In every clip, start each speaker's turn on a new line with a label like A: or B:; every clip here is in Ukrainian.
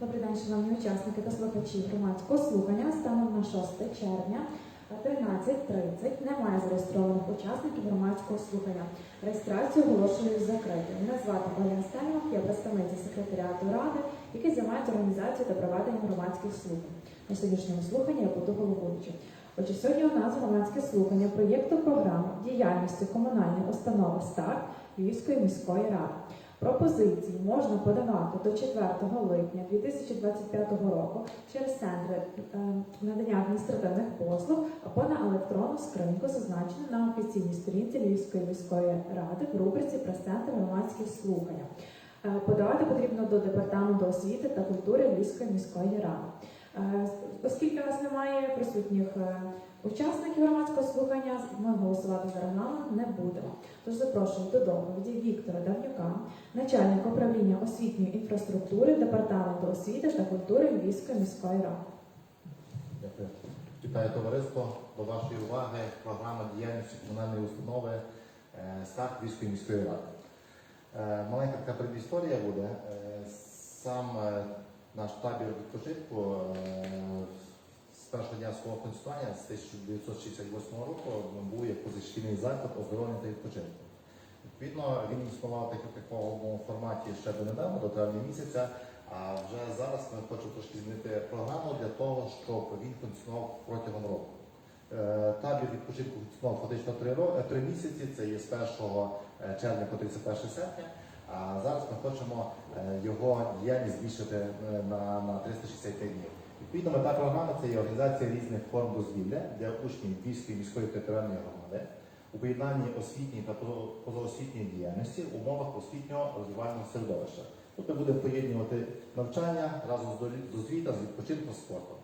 A: Добрий день, шановні учасники та слухачі громадського слухання. Станом на 6 червня е, 13.30 немає зареєстрованих учасників громадського слухання. Реєстрацію оголошую закритою. Мене звати Оля Стельмах, я представниця секретаріату ради, який займається організацією та проведенням громадських слухань. На сьогоднішньому слуханні я буду головуючим. Отже, сьогодні у нас громадське слухання проєкту програми діяльності комунальної установи СТАРТ Львівської міської ради. Пропозиції можна подавати до 4 липня 2025 року через центри е, надання адміністративних послуг або на електронну скриньку, зазначену на офіційній сторінці Львівської міської ради в рубриці Прес-центр громадських слухання. Е, Подавати потрібно до департаменту освіти та культури Львівської міської ради. Е, Оскільки у нас немає присутніх е, учасників громадського слухання, ми голосувати за регламент не будемо. Тож запрошую до доповіді Віктора Давнюка, начальника управління освітньої інфраструктури Департаменту освіти та культури Львівської міської ради.
B: Дякую. Вітаю товариство. До вашої уваги програма діяльності комунальної установи е, старт Львівської міської ради. Маленька така предісторія буде. Сам наш табір відпочинку е, з першого дня свого конституювання з 1968 року був як позашкільний заклад оздоровлення та відпочинку. Відповідно, він існував так в такому форматі ще донедавна, до травня місяця. А вже зараз ми хочемо трошки змінити програму для того, щоб він функціонував протягом року. Е, Табір відпочинку функціонував фактично три, е, три місяці, це є з 1 червня по 31 серпня. А зараз ми хочемо е, його діяльність збільшити е, на, на 365 днів. Відповідно, мета програми це є організація різних форм дозвілля для учнів Львівської міської територіальної громади у поєднанні освітньої та позаосвітньої діяльності в умовах освітнього розвивального середовища. Ми будемо поєднувати навчання разом з долі- з відпочинком, спортом.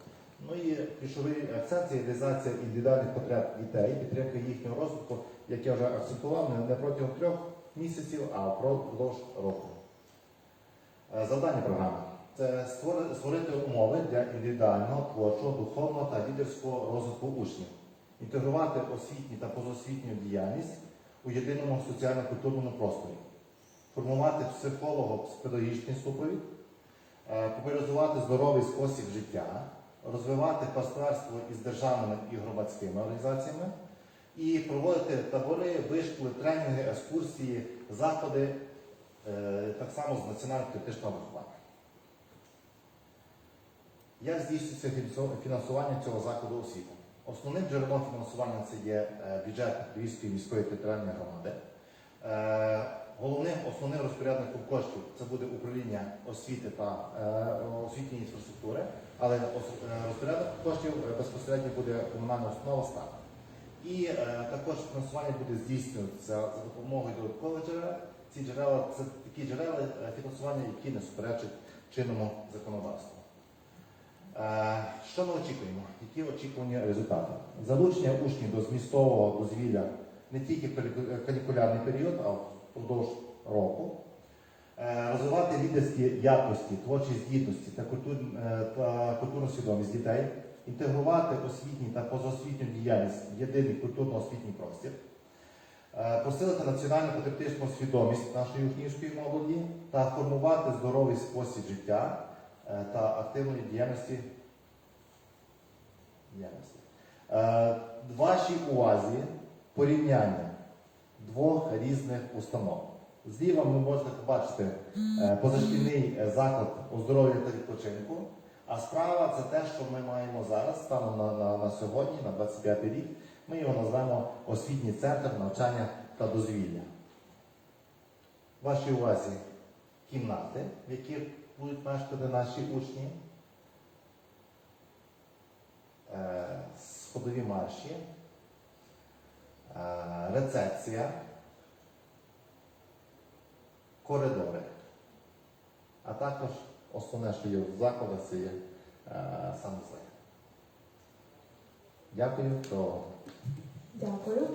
B: Ну і ключовий акцент це реалізація індивідуальних потреб дітей, підтримка їхнього розвитку, як я вже акцентував, не протягом трьох місяців, а впродовж року. Е, Завдання програми. Це створити умови для індивідуального, творчого, духовного та лідерського розвитку учнів, інтегрувати освітню та позаосвітню діяльність у єдиному соціально-культурному просторі, формувати психолого-педагогічний супровід, е, популяризувати здоровий спосіб життя, розвивати партнерство із державними і громадськими організаціями і проводити табори, вишколи, тренінги, екскурсії, заходи е, так само з національно-критичного виховання. Як здійснюється фінансування цього закладу освіти? Основним джерелом фінансування це є е, бюджет Львівської міської територіальної громади. Е, Головним основним розпорядником коштів це буде управління освіти та освітньої інфраструктури, але розпорядник коштів безпосередньо буде комунальна установа СТАР. І е, також фінансування буде здійснюватися за допомогою додаткових джерел. Ці джерела це такі джерела е, фінансування, які не суперечать чинному законодавству. Е, Що ми очікуємо? Які очікувані результати? Залучення учнів до змістового дозвілля не тільки в канікулярний період, а впродовж року. Е, Розвивати лідерські якості, творчі здібності та, культур, е, та культурну свідомість дітей, інтегрувати освітній та позаосвітню діяльність в єдиний культурно-освітній простір, е, посилити національну патріотичну свідомість нашої учнівської молоді та формувати здоровий спосіб життя е, та активної діяльності. діяльності. Е, Вашій увазі порівняння двох різних установ. Зліва ви можете побачити позашкільний заклад оздоровлення та відпочинку, а справа це те, що ми маємо зараз, станом на, на, на сьогодні, на 25 рік. Ми його назвемо освітній центр навчання та дозвілля. Вашій увазі кімнати, в яких будуть мешкати наші учні, е, сходові марші, е, рецепція, коридори. А також основне, що є в закладах, це є е, санузел. Дякую. До
A: Дякую.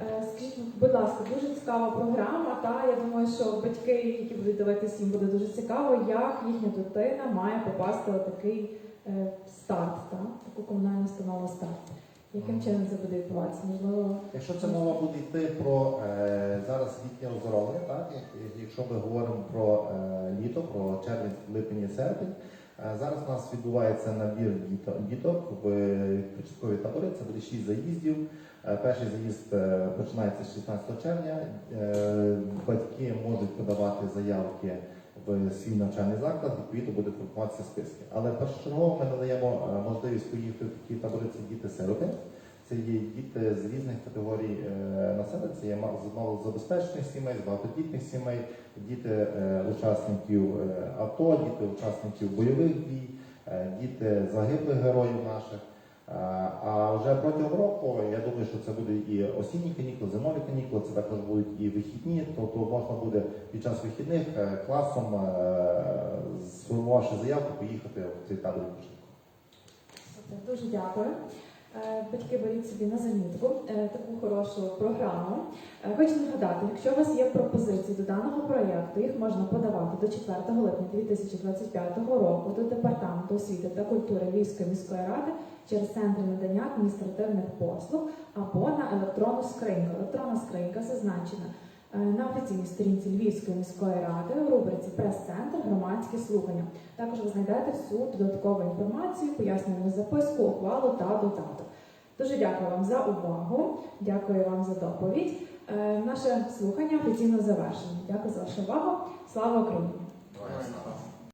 A: Е, Скажіть, будь ласка, дуже цікава програма. Та я думаю, що батьки, які будуть дивитися, їм буде дуже цікаво, як їхня дитина має попасти у такий е, старт, та? таку комунальну установу старт. Яким чином це буде відбуватися? Можливо,
B: Якщо це мова буде йти про е, зараз літнє оздоровлення, так якщо ми говоримо про е, літо, про червень, липень і серпень, Е, Зараз у нас відбувається набір діто- діток в початкові табори. Це буде 6 заїздів. Е, Перший заїзд е, починається з 16 червня. Батьки можуть подавати заявки в свій навчальний заклад, відповідно будуть формуватися списки. Але першочергово ми надаємо е, можливість поїхати в такі табори. Це діти-сироти. Це є діти з різних категорій е, населення. Це є малозабезпечених сімей, з багатодітних сімей, діти е, учасників АТО, діти учасників бойових дій, діти загиблих героїв наших. Е, А вже протягом року я думаю, що це буде і осінні канікули, зимові канікули, це також будуть і вихідні, тобто можна буде під час вихідних е, класом, е, сформувавши заявку, поїхати в цей табір відпочинку.
A: Дуже дякую. Е, Батьки беріть собі на замітку е, таку хорошу програму. Е, Хочу нагадати, якщо у вас є пропозиції до даного проєкту, їх можна подавати до 4 липня 2025 року до Департаменту освіти та культури Львівської міської ради через центр надання адміністративних послуг або на електронну скриньку. Електронна скринька зазначена на офіційній сторінці Львівської міської ради у рубриці Прес-центр громадські слухання. Також ви знайдете всю додаткову інформацію, пояснювальну записку, ухвалу та додаток. Дуже дякую вам за увагу, дякую вам за доповідь. Е, Наше слухання офіційно завершено. Дякую за вашу увагу. Слава Україні!